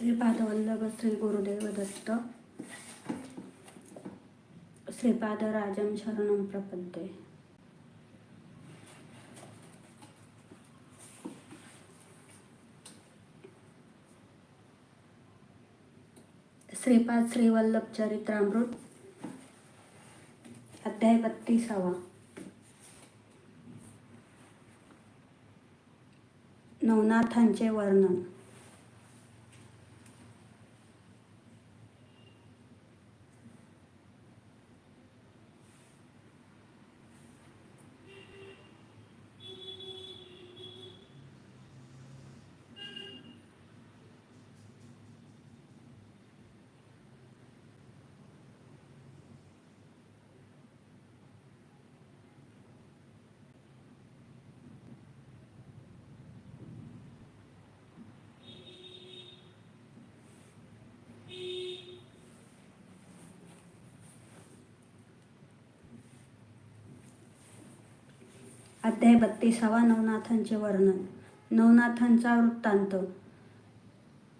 श्रीपादवल्लभ श्री गुरुदेव दत्त श्रीपाद राजम शरणम प्रपद्ये। श्रीपाद श्रीवल्लभ चरित्रामृत अध्याय बत्तीसावा। नवनाथांचे वर्णन। अध्याय बत्तीसावा नवनाथांचे वर्णन. नवनाथांचा वृत्तांत.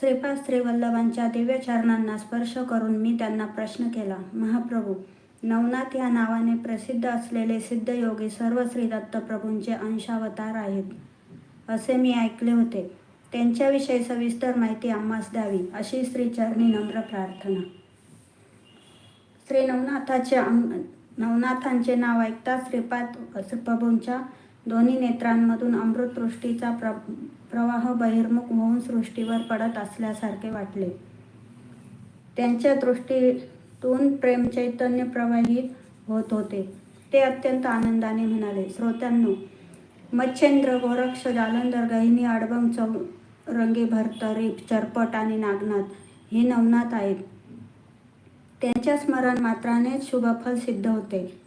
श्रीपाद श्रीवल्लभांच्या दिव्यचरणांना स्पर्श करून मी त्यांना प्रश्न केला महाप्रभू नवनाथ या नावाने प्रसिद्ध असलेले सिद्धयोगी सर्व श्री दत्तप्रभूंचे अंशावतार आहेत. असे मी ऐकले होते. त्यांच्याविषयी सविस्तर माहिती आम्हास द्यावी अशी श्रीचरणी नम्र प्रार्थना. श्री नवनाथाचे अंग नवनाथांचे नाव ऐकताच श्रीपाद प्रभूंच्या दोन्ही नेत्रांमधून अमृतवृष्टीचा प्र प्रवाह बहिर्मुख होऊन सृष्टीवर पडत असल्यासारखे वाटले. त्यांच्या दृष्टीतून प्रेमचैतन्य प्रवाहित होत होते. ते अत्यंत आनंदाने म्हणाले श्रोत्यांनो मच्छेंद्र गोरक्ष जालंधर गहिनी आडबम चौ रंगी भरतरी चरपट आणि नागनाथ हे नवनाथ आहेत. त्यांच्या स्मरण मात्रानेच शुभफल सिद्ध होते.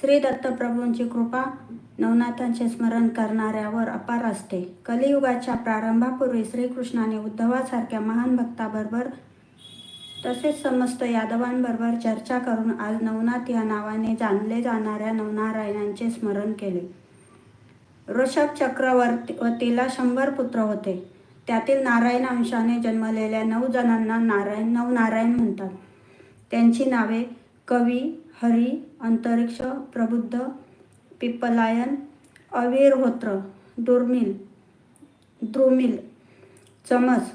श्री दत्तप्रभूंची कृपा नवनाथांचे स्मरण करणाऱ्यावर अपार असते. कलियुगाच्या प्रारंभापूर्वी श्रीकृष्णाने उद्धवासारख्या महान भक्ताबरोबर तसेच समस्त यादवांबरोबर चर्चा करून आज नवनाथ या नावाने जाणले जाणाऱ्या नवनारायणांचे स्मरण केले. ऋषभ चक्रवर्तीला शंभर पुत्र होते. त्यातील नारायण अंशाने जन्मलेल्या नऊ जणांना नारायण नवनारायण म्हणतात. त्यांची नावे कवी हरी अंतरिक्ष प्रबुद्ध पिप्पलायन अविरहोत्र दुर्मिल द्रुमिल चमस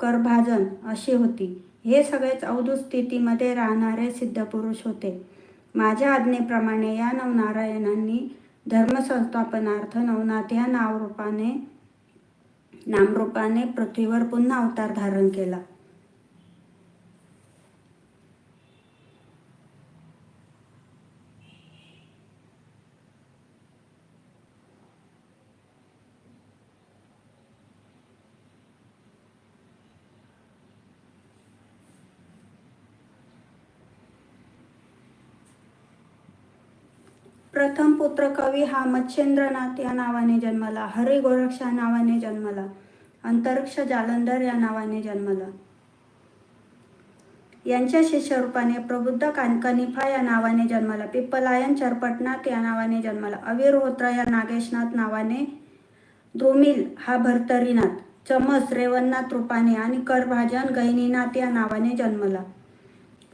करभाजन अशी होती. हे सगळेच अवधूत स्थितीमध्ये राहणारे सिद्धपुरुष होते. माझ्या आज्ञेप्रमाणे या नवनारायणांनी धर्मसंस्थापनार्थ नवनाथ या नावरूपाने नामरूपाने पृथ्वीवर पुन्हा अवतार धारण केला. प्रथम पुत्र कवी हा मच्छेंद्रनाथ या नावाने जन्मला हरी गोरक्ष या नावाने जन्मला अंतरिक्ष जालंधर या नावाने जन्मला. यांच्या शिष्यरूपाने प्रबुद्ध कानकनिफा या नावाने जन्मला पिप्पलायन चरपटनाथ या नावाने जन्मला अविरहोत्र या नागेशनाथ नावाने द्रुमिल हा भरतरीनाथ चमस रेवन्नाथ रूपाने आणि करभाजन गैनीनाथ या नावाने जन्मला.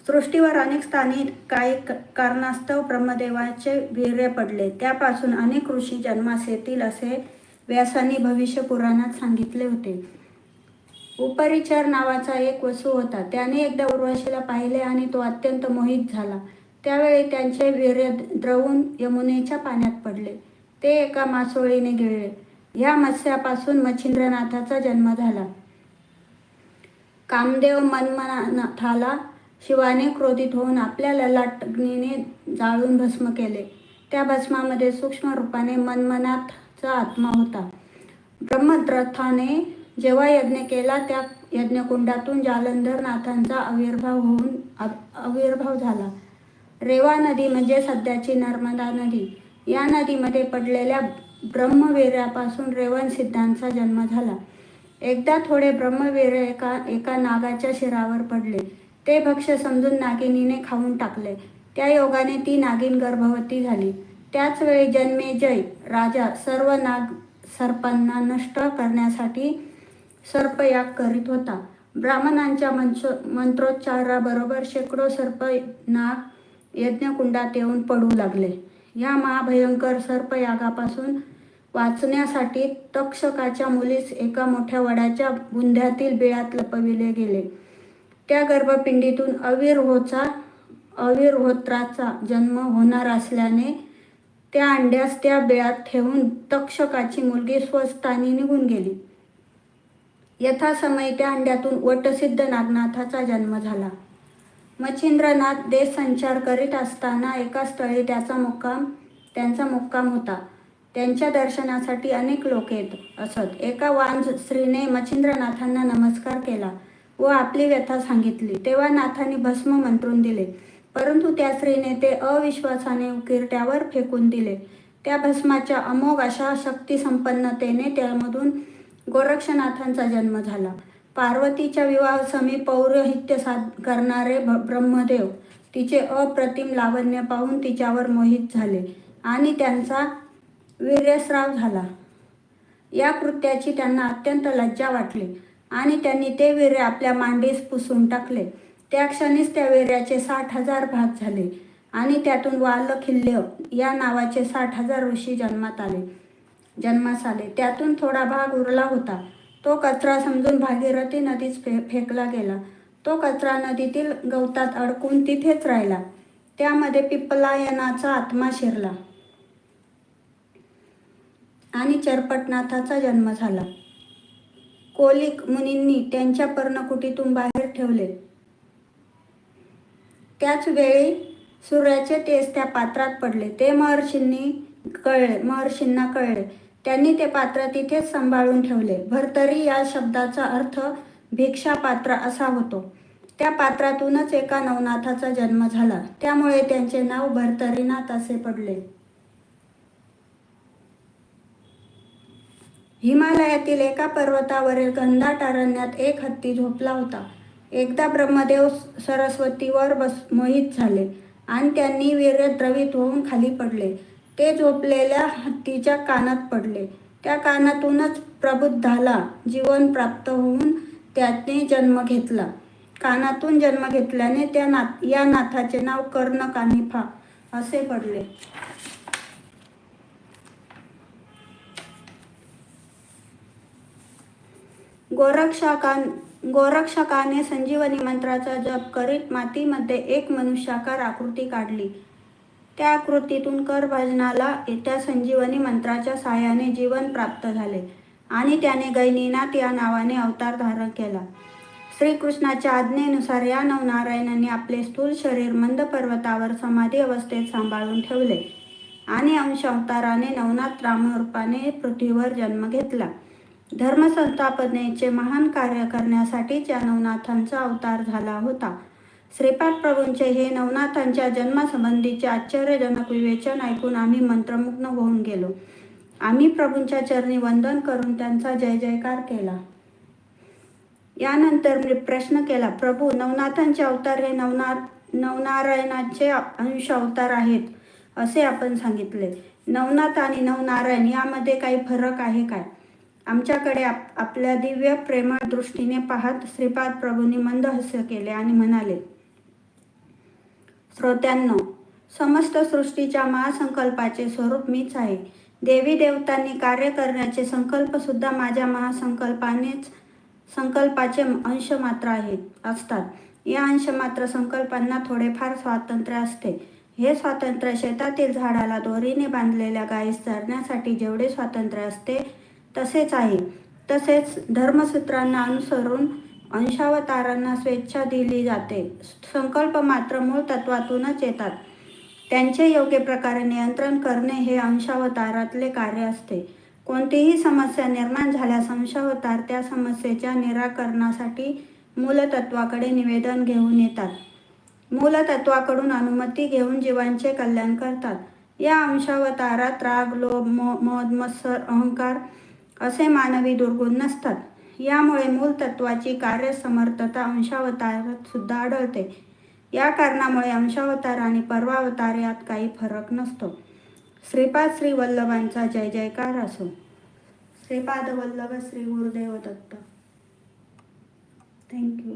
सृष्टीवर अनेक स्थानी काही कारणास्तव ब्रह्मदेवाचे वीर्य पडले. त्यापासून अनेक ऋषी जन्मास येतील असे व्यासांनी भविष्य पुराणात सांगितले होते. उपरिचार नावाचा एक वसू होता. त्याने एकदा उर्वशीला पाहिले आणि तो अत्यंत मोहित झाला. त्यावेळी त्यांचे वीर्य द्रवून यमुनेच्या पाण्यात पडले. ते एका मासोळीने गिळले. या मत्स्यापासून मच्छिंद्रनाथाचा जन्म झाला. कामदेव मनमनाथाला शिवाने क्रोधित होऊन आपल्या ललाटग्नीने जाळून भस्म केले. त्या भस्मामध्ये सूक्ष्म रूपाने मनमनाथचा आत्मा होता. ब्रह्मद्रथाने जेव्हा यज्ञ केला त्या यज्ञकुंडातून जालंधर नाथांचा आविर्भाव होऊन आविर्भाव झाला. रेवा नदी म्हणजे सध्याची नर्मदा नदी. या नदीमध्ये पडलेल्या ब्रह्मवीर्यापासून रेवण सिद्धांचा जन्म झाला. एकदा थोडे ब्रह्मवीर्य एका एका नागाच्या शिरावर पडले. ते भक्ष्य समजून नागिनीने खाऊन टाकले. त्या योगाने ती नागिन गर्भवती झाली. त्याच वेळी जन्मेजय राजा सर्व नाग सर्पांना नष्ट करण्यासाठी सर्पयाग करीत होता. ब्राह्मणांच्या मंच मंत्रोच्चाराबरोबर शेकडो सर्प नाग यज्ञकुंडात येऊन पडू लागले. या महाभयंकर सर्पयागापासून वाचण्यासाठी तक्षकाच्या मुलीस एका मोठ्या वडाच्या बुंध्यातील बिळात लपविले गेले. त्या गर्भपिंडीतून अविर्होचा अविर्होत्राचा जन्म होणार असल्याने त्या अंड्यास त्या बेळात ठेवून तक्षकाची मुलगी स्वस्थानी निघून गेली. यथासमयी त्या अंड्यातून वटसिद्ध नागनाथाचा जन्म झाला. मच्छिंद्रनाथ देश संचार करीत असताना एका स्थळी त्याचा मुक्काम त्यांचा मुक्काम होता. त्यांच्या दर्शनासाठी अनेक लोक येत असत. एका वांज स्त्रीने मच्छिंद्रनाथांना नमस्कार केला. व आपली व्यथा सांगितली. तेव्हा नाथांनी भस्म मंत्रून दिले. परंतु त्या स्त्रीने ते अविश्वासाने उकिरट्यावर फेकून दिले. त्या भस्माच्या अमोघ अशा शक्तिसंपन्नतेने त्यामधून गोरक्षनाथांचा जन्म झाला. पार्वतीच्या विवाहासमी पौरोहित्य साध करणारे ब्रह्मदेव तिचे अप्रतिम लावण्य पाहून तिच्यावर मोहित झाले आणि त्यांचा वीर्यस्राव झाला. या कृत्याची त्यांना अत्यंत लज्जा वाटली. आणि त्यांनी ते वीर्य आपल्या मांडीस पुसून टाकले. त्या क्षणीच त्या वीर्याचे साठ हजार भाग झाले आणि त्यातून वालखिल्य या नावाचे साठ हजार ऋषी जन्मात आले. जन्मास आले. त्यातून थोडा भाग उरला होता. तो कचरा समजून भागीरथी नदीत फे फेकला गेला. तो कचरा नदीतील गवतात अडकून तिथेच राहिला. त्यामध्ये पिप्पलायनाचा आत्मा शिरला आणि चरपटनाथाचा जन्म झाला. कोलिक मुनींनी त्यांच्या पर्णकुटीतून बाहेर ठेवले. त्याच वेळी सूर्याचे तेज त्या पात्रात पडले. ते महर्षींनी कळले महर्षींना कळले. त्यांनी ते पात्र तिथेच सांभाळून ठेवले. भरतरी या शब्दाचा अर्थ भिक्षा पात्र असा होतो. त्या पात्रातूनच एका नवनाथाचा जन्म झाला. त्यामुळे त्यांचे नाव भरतरीनाथ असे पडले. हिमालयातील एका पर्वतावरील गंधाट अरण्यात एक हत्ती झोपला होता. एकदा ब्रह्मदेव सरस्वतीवर बस मोहित झाले आणि त्यांनी वीर्य द्रवित होऊन खाली पडले. ते झोपलेल्या हत्तीच्या कानात पडले. त्या कानातूनच प्रबुद्धाला जीवन प्राप्त होऊन त्याने जन्म घेतला. कानातून जन्म घेतल्याने त्या नाथ या नाथाचे नाव कर्ण कानिफा असे पडले. गोरक्षकान गोरक्षकाने संजीवनी मंत्राचा जप करीत मातीमध्ये एक मनुष्याकार आकृती काढली. त्या आकृतीतून कर भजनाला त्या संजीवनी मंत्राच्या सहाय्याने जीवन प्राप्त झाले आणि त्याने गैनीनाथ या नावाने अवतार धारण केला. श्रीकृष्णाच्या आज्ञेनुसार या नवनारायणाने आपले स्थूल शरीर मंद पर्वतावर समाधी अवस्थेत सांभाळून ठेवले आणि अंश अवताराने नवनाथ रामरूपाने पृथ्वीवर जन्म घेतला. धर्मसंस्थापनेचे महान कार्य करण्यासाठीच या नवनाथांचा अवतार झाला होता. श्रीपाद प्रभूंचे हे नवनाथांच्या जन्मासंबंधीचे आश्चर्यजनक विवेचन ऐकून आम्ही मंत्रमुग्न होऊन गेलो. आम्ही प्रभूंच्या चरणी वंदन करून त्यांचा जय जयकार केला. यानंतर मी प्रश्न केला प्रभू नवनाथांचे अवतार हे नवनार नवनारायणाचे अंश अवतार आहेत असे आपण सांगितले. नवनाथ आणि नवनारायण यामध्ये काही फरक आहे काय? आमच्याकडे आप आपल्या दिव्य प्रेमळ दृष्टीने पाहत श्रीपाद प्रभूंनी मंद हास्य केले आणि म्हणाले श्रोत्यांनो समस्त सृष्टीच्या महासंकल्पाचे स्वरूप मीच आहे. देवी देवतांनी कार्य करण्याचे संकल्प सुद्धा माझ्या महासंकल्पानेच संकल्पाचे अंश मात्र आहेत असतात. या अंश मात्र संकल्पांना थोडेफार स्वातंत्र्य असते. हे स्वातंत्र्य शेतातील झाडाला दोरीने बांधलेल्या गायीस चरण्यासाठी जेवढे स्वातंत्र्य असते तसेच आहे. तसेच धर्मसूत्रांना अनुसरून अंशावतारांना स्वेच्छा दिली जाते. संकल्प मात्र मूळ तत्वातूनच येतात. त्यांचे योग्य प्रकारे नियंत्रण करणे हे अंशावतारातले कार्य असते. कोणतीही समस्या निर्माण झाल्यास अंशावतार त्या समस्येच्या निराकरणासाठी मूलतत्वाकडे निवेदन घेऊन येतात. मूलतत्वाकडून अनुमती घेऊन जीवांचे कल्याण करतात. या अंशावतारात राग लोभ मो मोद मत्सर अहंकार असे मानवी दुर्गुण नसतात. यामुळे मूल तत्वाची कार्यसमर्थता अंशावतारात सुद्धा आढळते. या कारणामुळे अंशावतार आणि पर्वावतार यात काही फरक नसतो. श्रीपाद श्री वल्लभांचा जय जयकार असो. श्रीपाद वल्लभ श्री गुरुदेव दत्त. Thank you